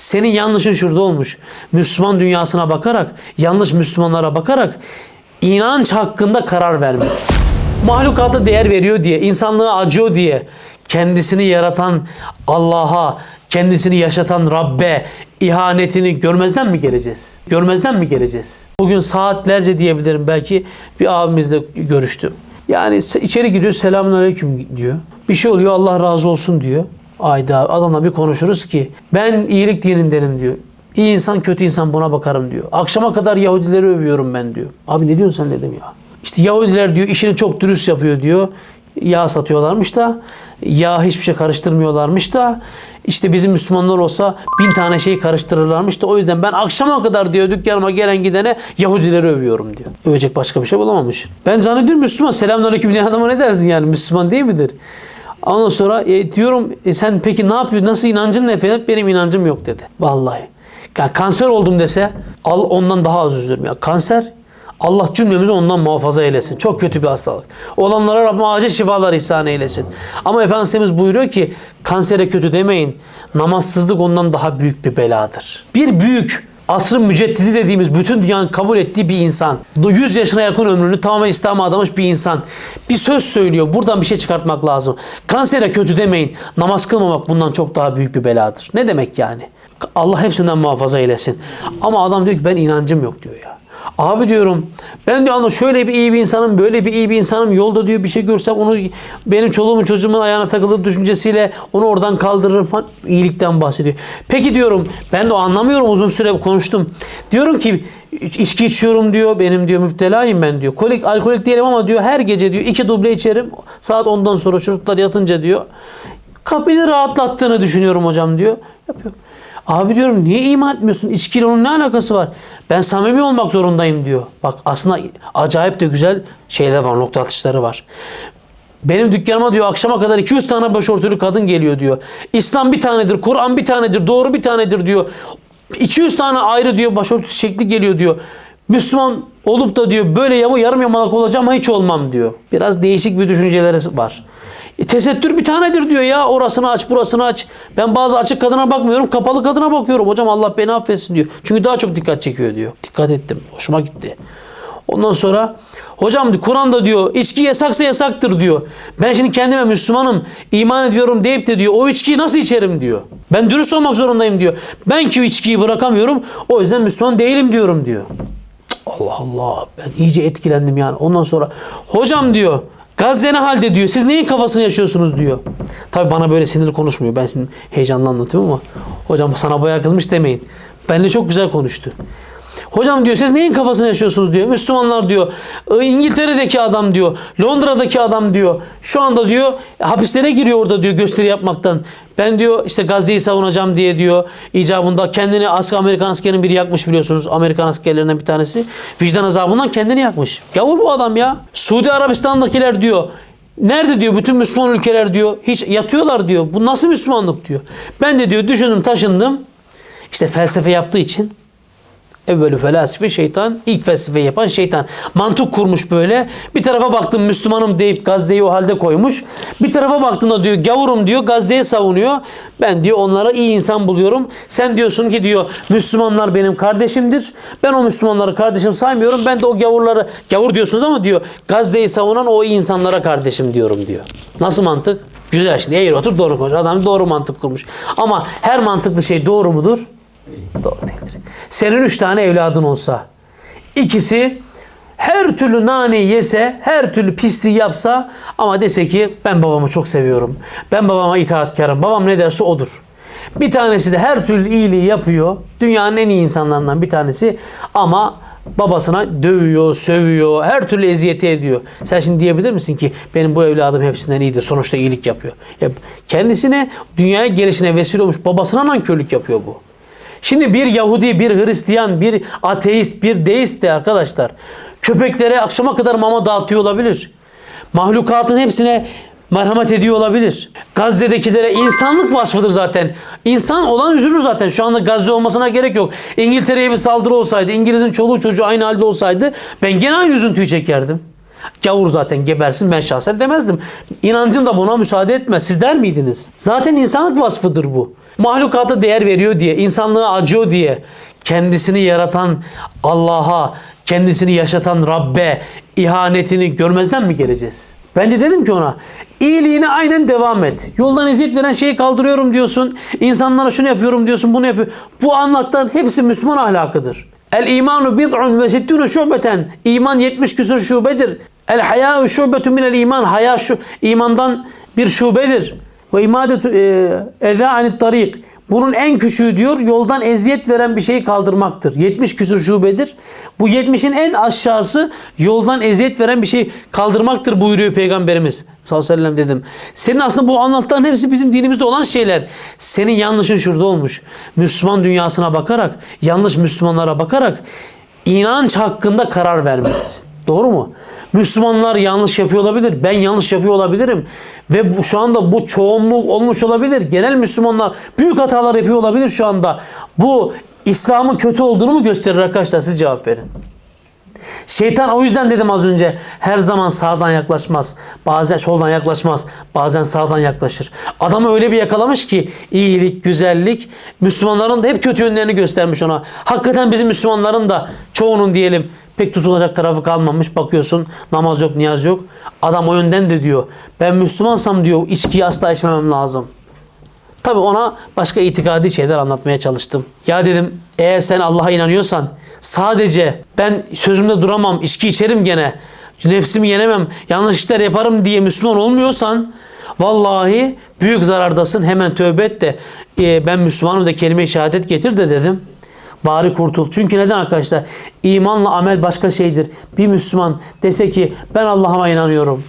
Senin yanlışın şurada olmuş. Müslüman dünyasına bakarak, yanlış Müslümanlara bakarak inanç hakkında karar vermez. Mahlukata değer veriyor diye, insanlığa acıyor diye kendisini yaratan Allah'a, kendisini yaşatan Rabbe ihanetini görmezden mi geleceğiz? Görmezden mi geleceğiz? Bugün saatlerce diyebilirim belki bir abimizle görüştüm. Yani içeri gidiyor selamünaleyküm diyor. Bir şey oluyor Allah razı olsun diyor. Ayda adamla bir konuşuruz ki ben iyilik dinindenim diyor. İyi insan kötü insan buna bakarım diyor. Akşama kadar Yahudileri övüyorum ben diyor. Abi ne diyorsun sen dedim ya. İşte Yahudiler diyor işini çok dürüst yapıyor diyor. Yağ satıyorlarmış da yağ hiçbir şey karıştırmıyorlarmış da işte bizim Müslümanlar olsa bin tane şeyi karıştırırlarmış da o yüzden ben akşama kadar diyor dükkanıma gelen gidene Yahudileri övüyorum diyor. Övecek başka bir şey bulamamış. Ben zannediyorum Müslüman. Selamünaleyküm diyen adama ne dersin yani Müslüman değil midir? Ondan sonra e, diyorum e, sen peki ne yapıyorsun? Nasıl inancın ne efendim? Benim inancım yok dedi. Vallahi. Yani kanser oldum dese al ondan daha az üzülürüm. Ya kanser Allah cümlemizi ondan muhafaza eylesin. Çok kötü bir hastalık. Olanlara Rabbim acil şifalar ihsan eylesin. Ama Efendimiz buyuruyor ki kansere kötü demeyin. Namazsızlık ondan daha büyük bir beladır. Bir büyük asrın müceddidi dediğimiz bütün dünyanın kabul ettiği bir insan. 100 yaşına yakın ömrünü tamamen İslam'a adamış bir insan. Bir söz söylüyor. Buradan bir şey çıkartmak lazım. Kansere kötü demeyin. Namaz kılmamak bundan çok daha büyük bir beladır. Ne demek yani? Allah hepsinden muhafaza eylesin. Ama adam diyor ki ben inancım yok diyor ya. Abi diyorum ben diyor "Anla şöyle bir iyi bir insanım böyle bir iyi bir insanım yolda diyor bir şey görsem onu benim çoluğumun çocuğumun ayağına takılır düşüncesiyle onu oradan kaldırırım falan iyilikten bahsediyor. Peki diyorum ben de anlamıyorum uzun süre konuştum. Diyorum ki içki içiyorum diyor benim diyor müptelayım ben diyor. Kolik, alkolik değilim ama diyor her gece diyor iki duble içerim saat ondan sonra çocuklar yatınca diyor. Kafayı rahatlattığını düşünüyorum hocam diyor. Yapıyor. Abi diyorum niye iman etmiyorsun? İçkiyle onun ne alakası var? Ben samimi olmak zorundayım diyor. Bak aslında acayip de güzel şeyler var, nokta atışları var. Benim dükkanıma diyor akşama kadar 200 tane başörtülü kadın geliyor diyor. İslam bir tanedir, Kur'an bir tanedir, doğru bir tanedir diyor. 200 tane ayrı diyor başörtüsü şekli geliyor diyor. Müslüman olup da diyor böyle yamu yarım yamalak olacağım hiç olmam diyor. Biraz değişik bir düşünceleri var. E, tesettür bir tanedir diyor ya. Orasını aç, burasını aç. Ben bazı açık kadına bakmıyorum, kapalı kadına bakıyorum. Hocam Allah beni affetsin diyor. Çünkü daha çok dikkat çekiyor diyor. Dikkat ettim. Hoşuma gitti. Ondan sonra hocam Kur'an'da diyor içki yasaksa yasaktır diyor. Ben şimdi kendime Müslümanım, iman ediyorum deyip de diyor o içkiyi nasıl içerim diyor. Ben dürüst olmak zorundayım diyor. Ben ki içkiyi bırakamıyorum. O yüzden Müslüman değilim diyorum diyor. Allah Allah ben iyice etkilendim yani. Ondan sonra hocam diyor Gazze ne halde diyor. Siz neyin kafasını yaşıyorsunuz diyor. Tabi bana böyle sinirli konuşmuyor. Ben şimdi heyecanla anlatıyorum ama hocam sana bayağı kızmış demeyin. Benimle çok güzel konuştu. Hocam diyor siz neyin kafasını yaşıyorsunuz diyor. Müslümanlar diyor "e, İngiltere'deki adam diyor. Londra'daki adam diyor. Şu anda diyor hapislere giriyor orada diyor gösteri yapmaktan. Ben diyor işte Gazze'yi savunacağım diye diyor icabında kendini asker Amerikan askerinin biri yakmış biliyorsunuz. Amerikan askerlerinden bir tanesi. Vicdan azabından kendini yakmış. Gavur bu adam ya. Suudi Arabistan'dakiler diyor Nerede diyor bütün Müslüman ülkeler diyor hiç yatıyorlar diyor. Bu nasıl Müslümanlık diyor. Ben de diyor düşündüm taşındım. İşte felsefe yaptığı için Evvelü felasife şeytan, ilk felsefe yapan şeytan. Mantık kurmuş böyle. Bir tarafa baktım Müslümanım deyip Gazze'yi o halde koymuş. Bir tarafa baktığında diyor gavurum diyor Gazze'yi savunuyor. Ben diyor onlara iyi insan buluyorum. Sen diyorsun ki diyor Müslümanlar benim kardeşimdir. Ben o Müslümanları kardeşim saymıyorum. Ben de o gavurları, gavur diyorsunuz ama diyor Gazze'yi savunan o insanlara kardeşim diyorum diyor. Nasıl mantık? Güzel şimdi eğri otur doğru konuş. Adam doğru mantık kurmuş. Ama her mantıklı şey doğru mudur? Doğru değildir. Senin üç tane evladın olsa, ikisi her türlü nane yese, her türlü pisliği yapsa ama dese ki ben babamı çok seviyorum. Ben babama itaatkarım. Babam ne derse odur. Bir tanesi de her türlü iyiliği yapıyor. Dünyanın en iyi insanlarından bir tanesi ama babasına dövüyor, sövüyor, her türlü eziyeti ediyor. Sen şimdi diyebilir misin ki benim bu evladım hepsinden iyidir. Sonuçta iyilik yapıyor. Ya kendisine dünyaya gelişine vesile olmuş babasına nankörlük yapıyor bu. Şimdi bir Yahudi, bir Hristiyan, bir ateist, bir deist de arkadaşlar köpeklere akşama kadar mama dağıtıyor olabilir. Mahlukatın hepsine merhamet ediyor olabilir. Gazze'dekilere insanlık vasfıdır zaten. İnsan olan üzülür zaten. Şu anda Gazze olmasına gerek yok. İngiltere'ye bir saldırı olsaydı, İngiliz'in çoluğu çocuğu aynı halde olsaydı ben gene aynı üzüntüyü çekerdim. Gavur zaten gebersin ben şahsen demezdim. İnancın da buna müsaade etmez. Siz der miydiniz? Zaten insanlık vasfıdır bu. Mahlukata değer veriyor diye, insanlığa acıyor diye kendisini yaratan Allah'a, kendisini yaşatan Rabbe ihanetini görmezden mi geleceğiz? Ben de dedim ki ona iyiliğine aynen devam et. Yoldan eziyet veren şeyi kaldırıyorum diyorsun. İnsanlara şunu yapıyorum diyorsun bunu yapıyor. Bu anlattığın hepsi Müslüman ahlakıdır. El imanu bid'un ve şubeten. İman 70 küsur şubedir. El hayâ şubetun minel iman. Haya şu imandan bir şubedir. Ve imadetu eza anit tarik. Bunun en küçüğü diyor yoldan eziyet veren bir şeyi kaldırmaktır. 70 küsur şubedir. Bu 70'in en aşağısı yoldan eziyet veren bir şeyi kaldırmaktır buyuruyor Peygamberimiz sallallahu aleyhi ve sellem dedim. Senin aslında bu anlattığın hepsi bizim dinimizde olan şeyler. Senin yanlışın şurada olmuş. Müslüman dünyasına bakarak, yanlış Müslümanlara bakarak inanç hakkında karar vermişsin. Doğru mu? Müslümanlar yanlış yapıyor olabilir. Ben yanlış yapıyor olabilirim. Ve bu, şu anda bu çoğunluk olmuş olabilir. Genel Müslümanlar büyük hatalar yapıyor olabilir şu anda. Bu İslam'ın kötü olduğunu mu gösterir arkadaşlar? Siz cevap verin. Şeytan o yüzden dedim az önce her zaman sağdan yaklaşmaz. Bazen soldan yaklaşmaz. Bazen sağdan yaklaşır. Adamı öyle bir yakalamış ki iyilik, güzellik Müslümanların da hep kötü yönlerini göstermiş ona. Hakikaten bizim Müslümanların da çoğunun diyelim pek tutulacak tarafı kalmamış. Bakıyorsun namaz yok, niyaz yok. Adam o yönden de diyor. Ben Müslümansam diyor içkiyi asla içmemem lazım. Tabi ona başka itikadi şeyler anlatmaya çalıştım. Ya dedim eğer sen Allah'a inanıyorsan sadece ben sözümde duramam, içki içerim gene, nefsimi yenemem, yanlış işler yaparım diye Müslüman olmuyorsan vallahi büyük zarardasın. Hemen tövbe et de e, ben Müslümanım da kelime-i şehadet getir de dedim. Bari kurtul. Çünkü neden arkadaşlar? İmanla amel başka şeydir. Bir Müslüman dese ki ben Allah'a inanıyorum.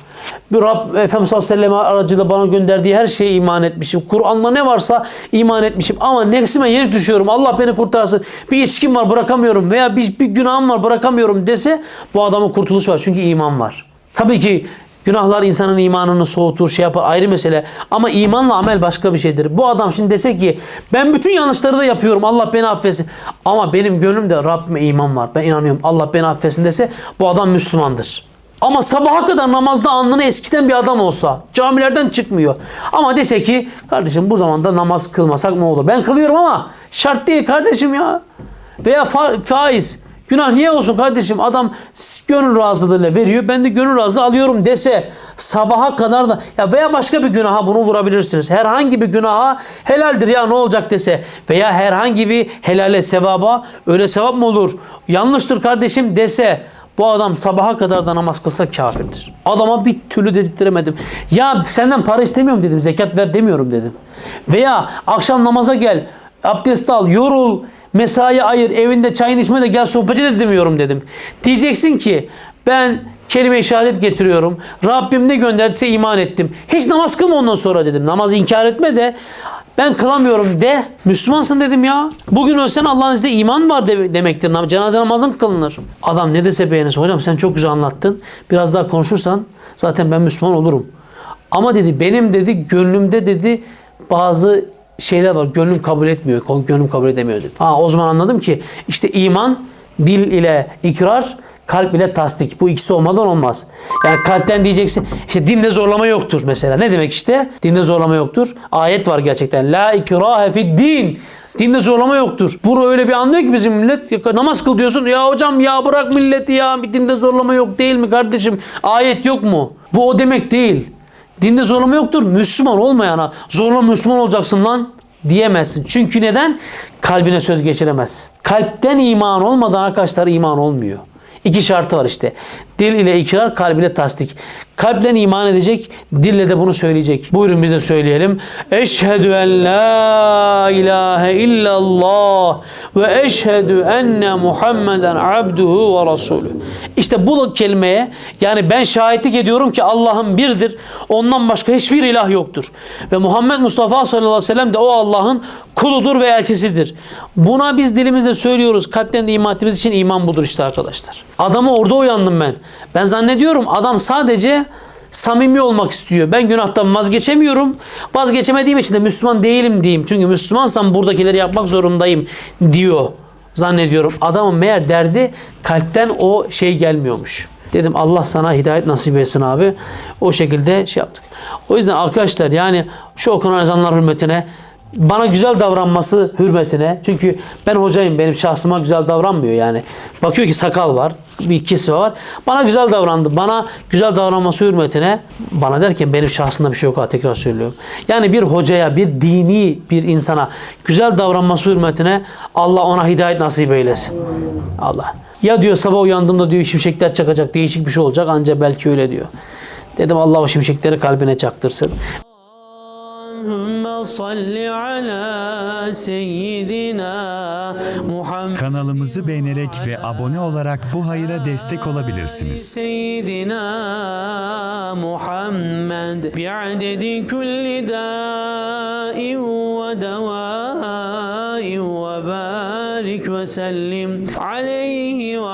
Bir Rab Efendimiz sallallahu aleyhi ve sellem aracılığıyla bana gönderdiği her şeye iman etmişim. Kur'an'da ne varsa iman etmişim. Ama nefsime yenik düşüyorum. Allah beni kurtarsın. Bir içkim var bırakamıyorum. Veya bir, bir günahım var bırakamıyorum dese bu adamın kurtuluşu var. Çünkü iman var. Tabii ki Günahlar insanın imanını soğutur, şey yapar ayrı mesele. Ama imanla amel başka bir şeydir. Bu adam şimdi dese ki ben bütün yanlışları da yapıyorum. Allah beni affetsin. Ama benim gönlümde Rabbime iman var. Ben inanıyorum. Allah beni affetsin dese bu adam Müslümandır. Ama sabaha kadar namazda alnını eskiden bir adam olsa camilerden çıkmıyor. Ama dese ki kardeşim bu zamanda namaz kılmasak ne olur? Ben kılıyorum ama şart değil kardeşim ya. Veya fa- faiz. Günah niye olsun kardeşim? Adam gönül razılığıyla veriyor. Ben de gönül razılığı alıyorum dese sabaha kadar da ya veya başka bir günaha bunu vurabilirsiniz. Herhangi bir günaha helaldir ya ne olacak dese veya herhangi bir helale sevaba öyle sevap mı olur? Yanlıştır kardeşim dese bu adam sabaha kadar da namaz kılsa kafirdir. Adama bir türlü dedirttiremedim. Ya senden para istemiyorum dedim. Zekat ver demiyorum dedim. Veya akşam namaza gel. Abdest al, yorul. Mesai ayır, evinde çayın içme de gel sohbet de demiyorum dedim. Diyeceksin ki ben kelime-i şehadet getiriyorum. Rabbim ne gönderdiyse iman ettim. Hiç namaz kılma ondan sonra dedim. Namazı inkar etme de ben kılamıyorum de. Müslümansın dedim ya. Bugün ölsen Allah'ın izniyle iman var de- demektir. Cenaze namazın kılınır. Adam ne dese beğenirse. Hocam sen çok güzel anlattın. Biraz daha konuşursan zaten ben Müslüman olurum. Ama dedi benim dedi gönlümde dedi bazı şeyler var. Gönlüm kabul etmiyor. Gönlüm kabul edemiyor dedi. Ha o zaman anladım ki işte iman dil ile ikrar, kalp ile tasdik. Bu ikisi olmadan olmaz. Yani kalpten diyeceksin işte dinde zorlama yoktur mesela. Ne demek işte? Dinde zorlama yoktur. Ayet var gerçekten. La ikrahe fid din. Dinde zorlama yoktur. Bunu öyle bir anlıyor ki bizim millet. Namaz kıl diyorsun. Ya hocam ya bırak milleti ya. Bir dinde zorlama yok değil mi kardeşim? Ayet yok mu? Bu o demek değil. Dinde zorlama yoktur. Müslüman olmayana zorla Müslüman olacaksın lan diyemezsin. Çünkü neden? Kalbine söz geçiremez. Kalpten iman olmadan arkadaşlar iman olmuyor. İki şartı var işte. Dil ile ikrar, kalb ile tasdik. Kalpten iman edecek, dille de bunu söyleyecek. Buyurun bize söyleyelim. Eşhedü en la ilahe illallah ve eşhedü enne Muhammeden abduhu ve rasulü. İşte bu kelimeye yani ben şahitlik ediyorum ki Allah'ın birdir. Ondan başka hiçbir ilah yoktur. Ve Muhammed Mustafa sallallahu aleyhi ve sellem de o Allah'ın kuludur ve elçisidir. Buna biz dilimizle söylüyoruz. Kalpten de iman ettiğimiz için iman budur işte arkadaşlar. Adamı orada uyandım ben. Ben zannediyorum adam sadece samimi olmak istiyor. Ben günahtan vazgeçemiyorum. Vazgeçemediğim için de Müslüman değilim diyeyim. Çünkü Müslümansam buradakileri yapmak zorundayım diyor zannediyorum. Adamın meğer derdi kalpten o şey gelmiyormuş. Dedim Allah sana hidayet nasip etsin abi. O şekilde şey yaptık. O yüzden arkadaşlar yani şu okunan ezanlar hürmetine bana güzel davranması hürmetine çünkü ben hocayım benim şahsıma güzel davranmıyor yani. Bakıyor ki sakal var bir kisve var. Bana güzel davrandı. Bana güzel davranması hürmetine bana derken benim şahsımda bir şey yok ha tekrar söylüyorum. Yani bir hocaya bir dini bir insana güzel davranması hürmetine Allah ona hidayet nasip eylesin. Allah. Ya diyor sabah uyandığımda diyor şimşekler çakacak değişik bir şey olacak ancak belki öyle diyor. Dedim Allah o şimşekleri kalbine çaktırsın. Salli ala seyyidina Muhammed. Kanalımızı beğenerek ve abone olarak bu hayıra destek olabilirsiniz. seyyidina Muhammed. Bi'adedi kulli da'in ve deva'in ve barik ve sellim. Aleyhi ve